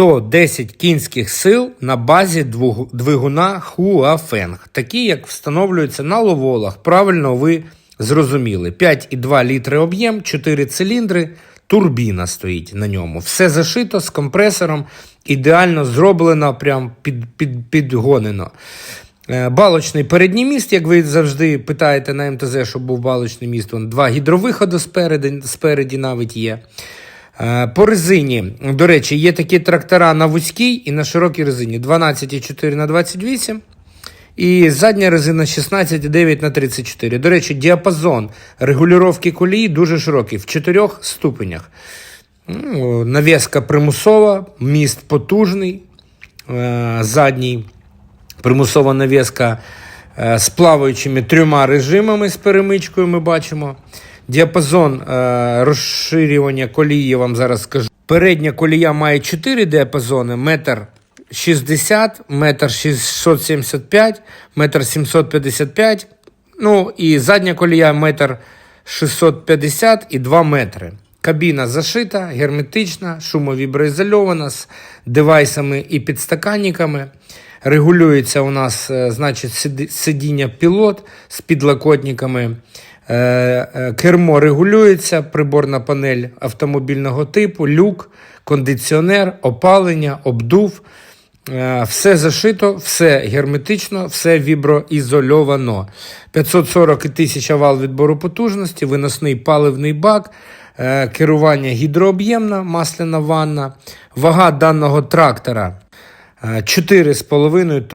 110 кінських сил на базі двигуна Хуафенг, такі як встановлюються на ловолах. Правильно ви зрозуміли. 5,2 літри об'єм, 4 циліндри, турбіна стоїть на ньому. Все зашито з компресором, ідеально зроблено, прям під, під, підгонено. Е, Балочний передній міст, як ви завжди питаєте на МТЗ, щоб був балочний міст, вон два гідровиходи спереди, спереді навіть є. Е, По резині, до речі, є такі трактора на вузькій і на широкій резині 12,4 на 28 і задня резина 16,9 на 34. До речі, діапазон регулювання колії дуже широкий в чотирьох ступенях. Ну, Навіска примусова, міст потужний, е, задній примусова навіска е, з плаваючими трьома режимами з перемичкою ми бачимо. Діапазон е, розширювання колії, вам зараз скажу. Передня колія має 4 діапазони: метр 60, метр 675, метр 755. Ну і задня колія метр 650 і 2 метри. Кабіна зашита, герметична, шумовіброізольована з девайсами і підстаканниками. Регулюється у нас, е, значить, сидіння пілот з підлокотниками. Е, е, Кермо регулюється, приборна панель автомобільного типу, люк, кондиціонер, опалення, обдув. Е, Все зашито, все герметично, все віброізольовано. 540 і 1000 вал відбору потужності, виносний паливний бак, керування гідрооб'ємна, масляна ванна. Вага даного трактора е, 4,5